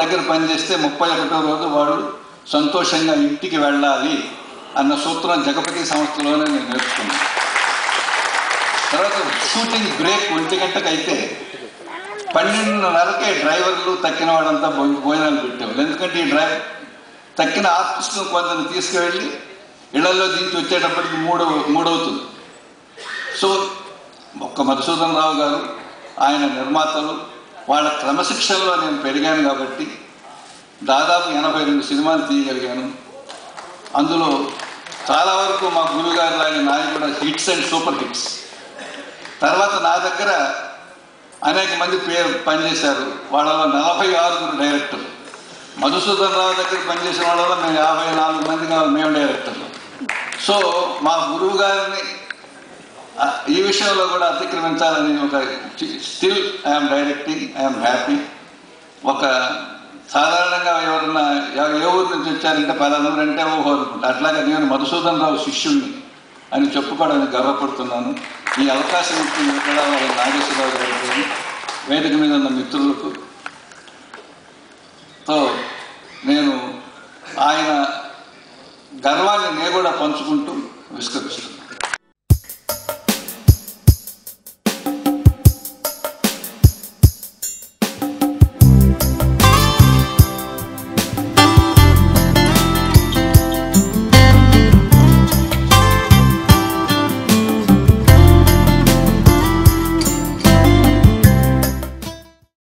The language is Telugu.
దగ్గర పనిచేస్తే ముప్పై ఒకటో రోజు వాడు సంతోషంగా ఇంటికి వెళ్ళాలి అన్న సూత్రం జగపతి సంస్థలోనే నేను నేర్చుకున్నాను తర్వాత షూటింగ్ బ్రేక్ ఒంటి గంటకు అయితే పన్నెండున్నరకే డ్రైవర్లు తక్కిన వాడంతా భోజనాలు పెట్టేవాళ్ళు. ఎందుకంటే ఈ డ్రైవర్ తక్కిన ఆర్టిస్టులు కొందరు తీసుకువెళ్ళి ఇళ్ళలో దించి వచ్చేటప్పటికి మూడు మూడవుతుంది. సో ఒక్క మధుసూదన్ రావు గారు ఆయన నిర్మాతలు వాళ్ళ క్రమశిక్షణలో నేను పెరిగాను కాబట్టి దాదాపు ఎనభై రెండు సినిమాలు తీయగలిగాను. అందులో చాలా వరకు మా గురువుగారు లాగే నాది కూడా హిట్స్ అండ్ సూపర్ హిట్స్. తర్వాత నా దగ్గర అనేక మంది పేరు పనిచేశారు. వాళ్ళలో నలభై ఆరుగురు డైరెక్టర్ మధుసూదన్ రావు దగ్గర పనిచేసిన వాళ్ళలో మేము యాభై నాలుగు మంది మేము డైరెక్టర్లు. సో మా గురువు గారిని ఈ విషయంలో కూడా అతిక్రమించాలని ఒక still I'm directing I'm happy ఒక సాధారణంగా ఎవరన్నా ఏ ఊరు నుంచి వచ్చారంటే పలానా అంటే ఓహో అనుకుంటా. అట్లాగే నేను మధుసూదన్ రావు శిష్యుణ్ణి అని చెప్పుకోవడానికి గర్వపడుతున్నాను. ఈ అవకాశం ఇచ్చిన కూడా వాళ్ళ నాగేశ్వరరావు గారికి వేదిక మీద ఉన్న మిత్రులకు. తో నేను ఆయన గర్వాన్ని నేను కూడా పంచుకుంటూ విస్కరిస్తున్నాను.